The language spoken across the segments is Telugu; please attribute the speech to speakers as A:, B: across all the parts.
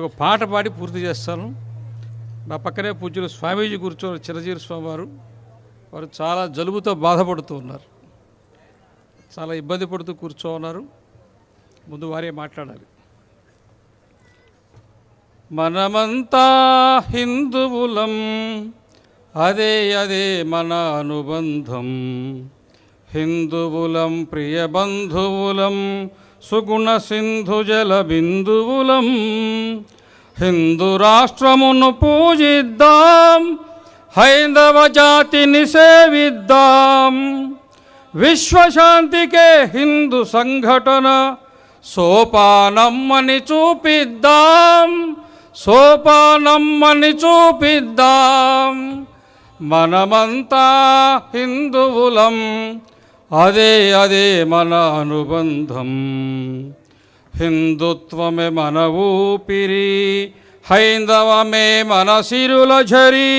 A: ఒక పాట పాడి పూర్తి చేస్తాను. నా పక్కనే పూజ్యులు స్వామీజీ కూర్చొని చిరంజీవి స్వామి వారు. వారు చాలా జలుబుతో బాధపడుతూ ఉన్నారు. చాలా ఇబ్బంది పడుతూ కూర్చో ఉన్నారు. ముందు వారే మాట్లాడాలి. మనమంతా హిందువులం. అదే అదే మన అనుబంధం. హిందువులం ప్రియ బంధువులం సుగుణ సింధు జల బిందువులం హిందూ రాష్ట్రమును పూజిద్దాం హైందవ జాతిని సేవిద్దాం. విశ్వశాంతికే హిందూ సంఘటన సోపానమ్మని చూపిద్దాం సోపానమ్మని చూపిద్దాం. మనమంతా హిందువులం అదే అదే మన అనుబంధం హిందుత్వమే మన ఊపిరి హైందవమే మన సిరుల ఝరి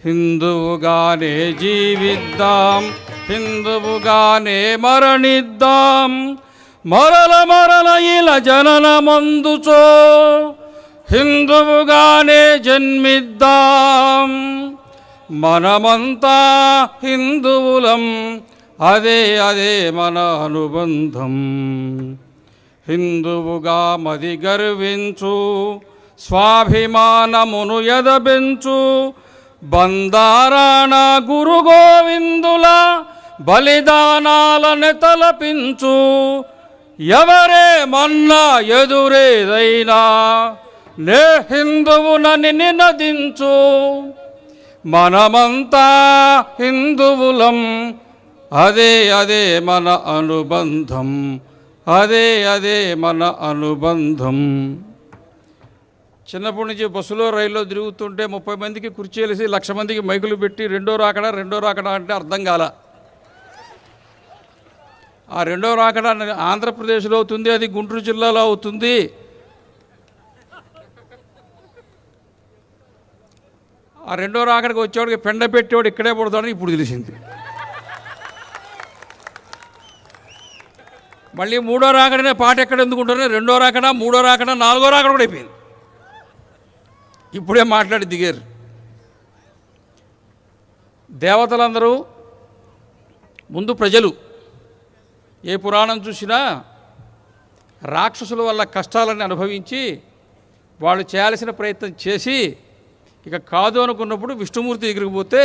A: హిందువుగానే జీవిద్దాం హిందువుగానే మరణిద్దాం మరల మరల ఇలా జననమందుచో హిందువుగానే జన్మిద్దాం మనమంతా హిందువులం అదే అదే మన అనుబంధం. హిందువుగా మది గర్వించు స్వాభిమానమును ఎదబెంచు బందారాణ గురు గోవిందుల బలిదానాలను తలపించు ఎవరే మన్నా ఎదురేదైనా నే హిందువునని నినదించు. మనమంతా హిందువులం అదే అదే మన అనుబంధం. అదే అదే మన అనుబంధం. చిన్నప్పటి నుంచి బస్సులో రైల్లో తిరుగుతుంటే ముప్పై మందికి కుర్చీలేసి లక్ష మందికి మైకులు పెట్టి రెండో రాకడా రెండో రాకడా అంటే అర్థం కాల. ఆ రెండో రాకడా ఆంధ్రప్రదేశ్లో అవుతుంది అది గుంటూరు జిల్లాలో అవుతుంది. ఆ రెండో రాకడికి వచ్చేవాడికి పెండ పెట్టేవాడు ఇక్కడే పడతాడని ఇప్పుడు తెలిసింది. మళ్ళీ మూడో రాకడనే పాట ఎక్కడ ఎందుకుంటారో? రెండో రాకడా మూడో రాకడా నాలుగో రాకడ కూడా అయిపోయింది. ఇప్పుడే మాట్లాడి దిగారు. దేవతలందరూ ముందు ప్రజలు ఏ పురాణం చూసినా రాక్షసుల వల్ల కష్టాలను అనుభవించి వాళ్ళు చేయాల్సిన ప్రయత్నం చేసి ఇక కాదు అనుకున్నప్పుడు విష్ణుమూర్తి దగ్గరికి పోతే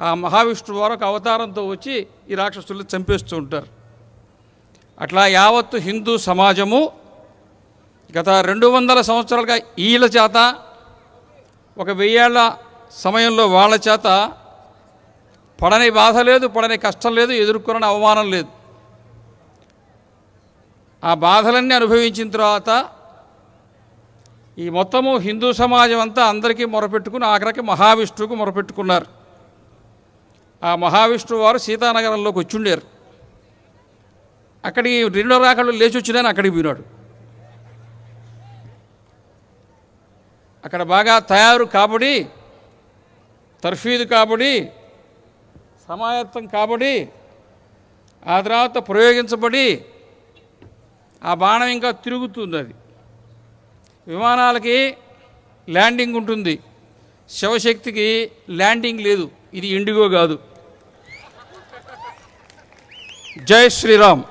A: ఆ మహావిష్ణువు వారు ఒక అవతారంతో వచ్చి ఈ రాక్షసుల్ని చంపేస్తూ ఉంటారు. అట్లా యావత్తు హిందూ సమాజము గత రెండు వందల సంవత్సరాలుగా ఈళ్ళ చేత ఒక వెయ్యేళ్ళ సమయంలో వాళ్ళ చేత పడని బాధ లేదు పడని కష్టం లేదు ఎదుర్కొనని అవమానం లేదు. ఆ బాధలన్నీ అనుభవించిన తర్వాత ఈ మొత్తము హిందూ సమాజం అంతా అందరికీ మొరపెట్టుకుని ఆఖరికి మహావిష్ణువుకు మొరపెట్టుకున్నారు. ఆ మహావిష్ణువు వారు సీతానగరంలోకి వచ్చిండారు. అక్కడికి రెండో రాకళ్ళు లేచి వచ్చినాను అక్కడికి పోయినాడు. అక్కడ బాగా తయారు కాబడి తర్ఫీదు కాబడి సమాయత్తం కాబడి ఆ తర్వాత ప్రయోగించబడి ఆ బాణం ఇంకా తిరుగుతుంది అది. విమానాలకి ల్యాండింగ్ ఉంటుంది. శివశక్తికి ల్యాండింగ్ లేదు. ఇది ఇండిగో కాదు. జై శ్రీరామ్.